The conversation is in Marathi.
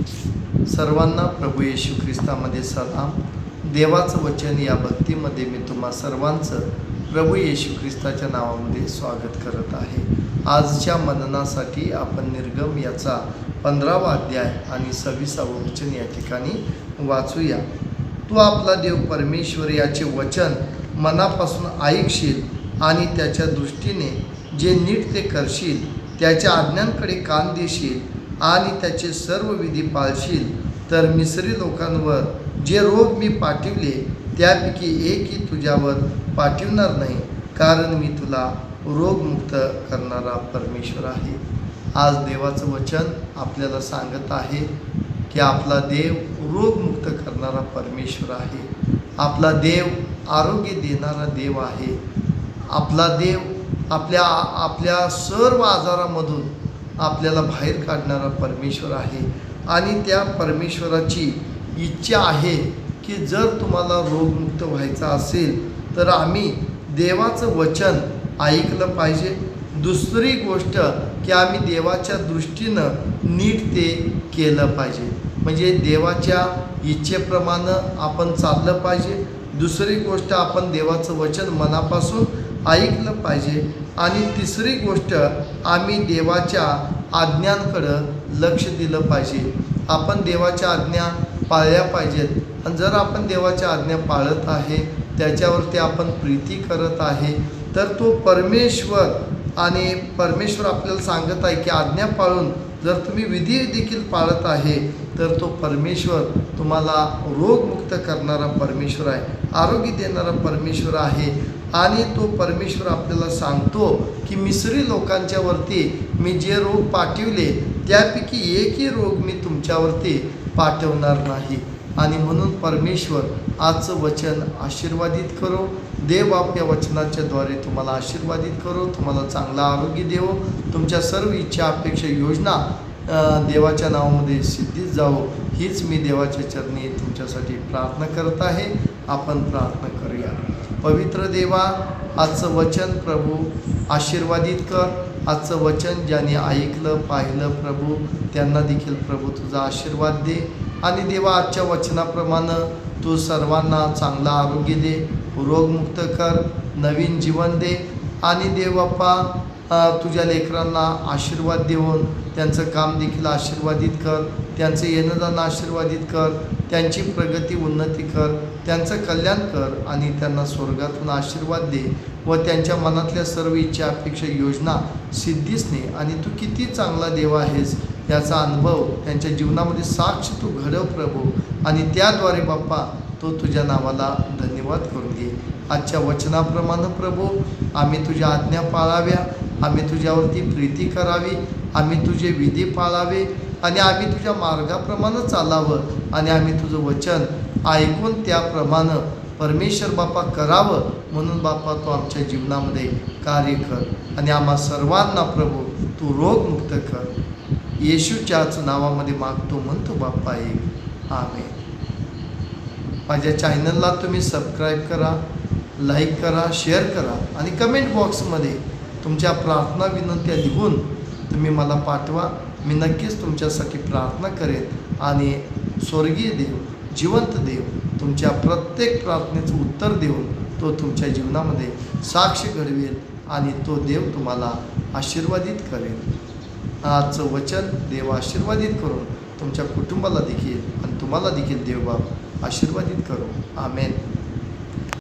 सर्वांना प्रभू येशू ख्रिस्तामध्ये सलाम. देवाचं वचन या भक्तीमध्ये मी तुम्हा सर्वांचं प्रभू येशू ख्रिस्ताच्या नावामध्ये स्वागत करत आहे. आजच्या मननासाठी आपण निर्गम याचा पंधरावा अध्याय आणि सव्वीसावं वचन या ठिकाणी वाचूया. तू आपला देव परमेश्वर याचे वचन मनापासून ऐकशील आणि त्याच्या दृष्टीने जे नीट ते करशील त्याच्या आज्ञांकडे कान देशील आणि त्याचे सर्व विधी पाळशील. तर मिसरी लोकांवर जे रोग मी पाठविले त्यापैकी एकही तुझ्यावर पाठविणार नाही कारण मी तुला रोगमुक्त करणारा परमेश्वर आहे. आज देवाचं वचन आपल्याला सांगत आहे की आपला देव रोगमुक्त करणारा परमेश्वर आहे. आपला देव आरोग्य देणारा देव आहे. आपला देव आपल्या आपल्या सर्व आजारामधून आपल्याला बाहेर काढणारा परमेश्वर आहे. आणि त्या परमेश्वराची इच्छा आहे की जर तुम्हाला रोगमुक्त व्हायचा असेल तर आम्ही देवाचं वचन ऐकलं पाहिजे. दुसरी गोष्ट की आम्ही देवाच्या दृष्टीनं नीट ते केलं पाहिजे. म्हणजे देवाच्या इच्छेप्रमाणे आपण चाललं पाहिजे. दुसरी गोष्ट आपण देवाचं वचन मनापासून ऐकलं पाहिजे. आणि तिसरी गोष्ट आम्ही देवाच्या आज्ञांकडं लक्ष दिलं पाहिजे. आपण देवाच्या आज्ञा पाळल्या पाहिजेत. आणि जर आपण देवाच्या आज्ञा पाळत आहे त्याच्यावरती आपण प्रीती करत आहे तर तो परमेश्वर आणि परमेश्वर आपल्याला सांगत आहे की आज्ञा पाळून जर तुम्ही विधी देखील पाळत आहे तर तो परमेश्वर तुम्हाला रोगमुक्त करणारा परमेश्वर आहे. आरोग्य देणारा परमेश्वर आहे. आणि तो परमेश्वर आपल्याला सांगतो की मिसरी लोकांच्यावरती मी जे रोग पाठविले त्यापैकी एकही रोग मी तुमच्यावरती पाठवणार नाही. आणि म्हणून परमेश्वर आजचं वचन आशीर्वादित करो. देव आपल्या वचनाच्याद्वारे तुम्हाला आशीर्वादित करो. तुम्हाला चांगला आरोग्य देवो. तुमच्या सर्व इच्छा अपेक्षा योजना देवाच्या नावामध्ये सिद्धीत जावो. हीच मी देवाच्या चरणी तुमच्यासाठी प्रार्थना करत आहे. आपण प्रार्थना करूया. पवित्र देवा आजचं वचन प्रभू आशीर्वादित कर. आजचं वचन ज्याने ऐकलं पाहिलं प्रभू त्यांना देखील प्रभू तुझा आशीर्वाद दे. आणि देवा आजच्या वचनाप्रमाणे तू सर्वांना चांगला आरोग्य दे रोगमुक्त कर नवीन जीवन दे. आणि देवप्पा तुझ्या लेकरांना आशीर्वाद देऊन त्यांचं काम देखील आशीर्वादित कर त्यांचं येणं जाणं आशीर्वादित कर त्यांची प्रगती उन्नती कर त्यांचं कल्याण कर आणि त्यांना स्वर्गातून आशीर्वाद दे व त्यांच्या मनातल्या सर्व इच्छा अपेक्षा योजना सिद्धीच ने. आणि तू किती चांगला देव आहेस याचा अनुभव त्यांच्या जीवनामध्ये साक्ष तू घडव प्रभू. आणि त्याद्वारे बाप्पा तो तुझ्या नावाला धन्यवाद करून घे. आजच्या वचनाप्रमाणे प्रभू आम्ही तुझ्या आज्ञा पाळाव्या. आम्ही तुझ्यावरती प्रीती करावी आम्ही तुझे विधी पाळावे आणि आम्ही तुझ्या मार्गाप्रमाणे चालावं आणि आम्ही तुझं वचन ऐकून त्याप्रमाणे परमेश्वर बापा करावं म्हणून बापा तो आमच्या जीवनामध्ये कार्य कर आणि आम्हा सर्वांना प्रभू तू रोगमुक्त कर. येशूच्याच नावामध्ये मागतो म्हणतो बाप्पा एक. आम्ही माझ्या चॅनलला तुम्ही सबस्क्राईब करा लाईक करा शेअर करा आणि कमेंट बॉक्समध्ये तुमच्या प्रार्थना विनंत्या लिहून तुम्ही मला पाठवा. मी नक्कीच तुमच्यासाठी प्रार्थना करेन आणि स्वर्गीय देव जिवंत देव तुमच्या प्रत्येक प्रार्थनेचं उत्तर देऊन तो तुमच्या जीवनामध्ये साक्ष घडवेल आणि तो देव तुम्हाला आशीर्वादित करेल. आजचं वचन देव आशीर्वादित करून तुमच्या कुटुंबाला देखील आणि तुम्हाला देखील देवबाब आशीर्वादित करू आमेन.